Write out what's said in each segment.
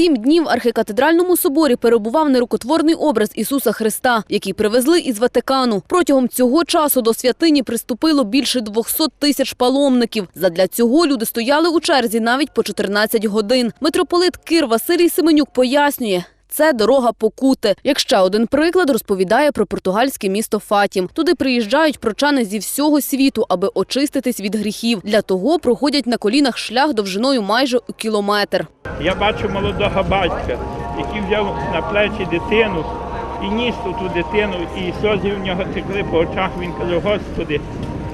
Сім днів в архікатедральному соборі перебував нерукотворний образ Ісуса Христа, який привезли із Ватикану. Протягом цього часу до святині приступило більше 200 тисяч паломників. Задля цього люди стояли у черзі навіть по 14 годин. Митрополит Кир Василій Семенюк пояснює. Це дорога покути. Як ще один приклад розповідає про португальське місто Фатім. Туди приїжджають прочани зі всього світу, аби очиститись від гріхів. Для того проходять на колінах шлях довжиною майже у кілометр. Я бачу молодого батька, який взяв на плечі дитину і ніс ту дитину, і сльози в нього текли по очах. Він каже, Господи,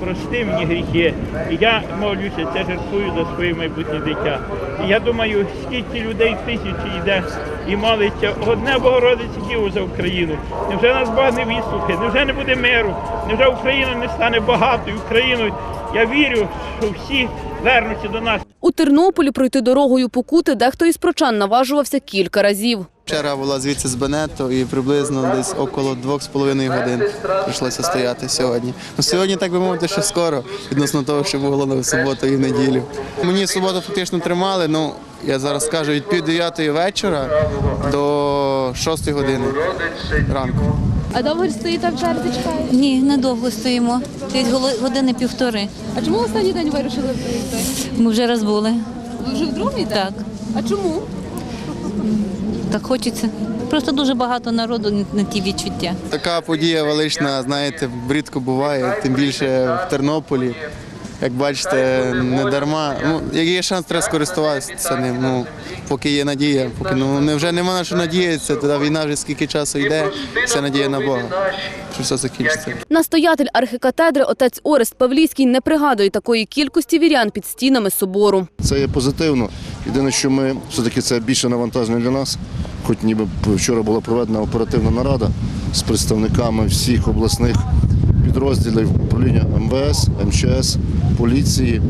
прости мені гріхи. І я молюся, це жертвую за своє майбутнє дитя. І я думаю, скільки людей тисячі йде і молиться, одне Богородиці Діву за Україну. Невже нас Бог не вислухає? Невже не буде миру? Невже Україна не стане багатою Україною? Я вірю, що всі вернуться до нас. У Тернополі пройти дорогою покути дехто із прочан наважувався кілька разів. Черга була звідси з Бенетто і приблизно десь около двох з половиною годин прийшлося стояти сьогодні. Ну сьогодні, так би мовити, що скоро відносно того, що було на суботу і неділю. Мені суботу фактично тримали. Ну я зараз скажу від пів дев'ятої вечора до шостої години ранку. А довго стоїте в черзі чекаєте? Ні, недовго стоїмо. Десь години півтори. А чому останній день вирішили прийти? Ми вже раз були. Ви вже в другий Так, А чому? Так хочеться. Просто дуже багато народу на ті відчуття. Така подія велична, знаєте, рідко буває, тим більше в Тернополі. Як бачите, не дарма. Ну, як є шанс, треба скористуватися ним. Ну, поки є надія, поки ну не вже нема на що надіятися, тоді війна вже скільки часу йде, вся надія на Бога, що все закінчиться. Настоятель архікатедри отець Орест Павлійський не пригадує такої кількості вірян під стінами собору. Це є позитивно. Єдине, що ми все-таки це більше навантаження для нас. Хоч ніби вчора була проведена оперативна нарада з представниками всіх обласних підрозділів управління МВС, МЧС, поліції,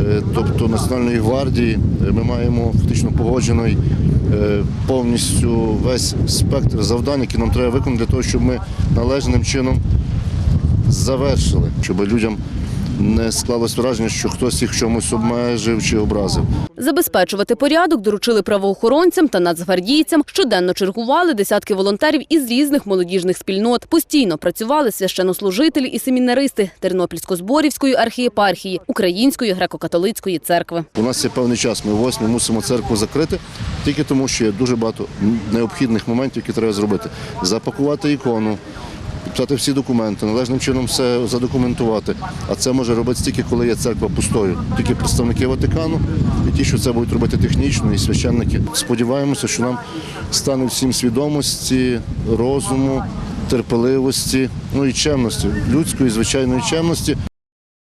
е, тобто Національної гвардії. Е, Ми маємо фактично погоджений е, повністю весь спектр завдань, які нам треба виконати для того, щоб ми належним чином завершили, щоб людям не склалось враження, що хтось їх чомусь обмежив чи образив. Забезпечувати порядок доручили правоохоронцям та нацгвардійцям. Щоденно чергували десятки волонтерів із різних молодіжних спільнот. Постійно працювали священнослужителі і семінаристи Тернопільсько-Зборівської архієпархії Української греко-католицької церкви. У нас є певний час. Ми восьми мусимо церкву закрити тільки тому, що є дуже багато необхідних моментів, які треба зробити. Запакувати ікону, підписати всі документи, належним чином все задокументувати. А це може робити тільки коли є церква пустою. Тільки представники Ватикану і ті, що це будуть робити технічно, і священники. Сподіваємося, що нам стане всім свідомості, розуму, терпеливості, ну і чемності, людської, звичайної чемності.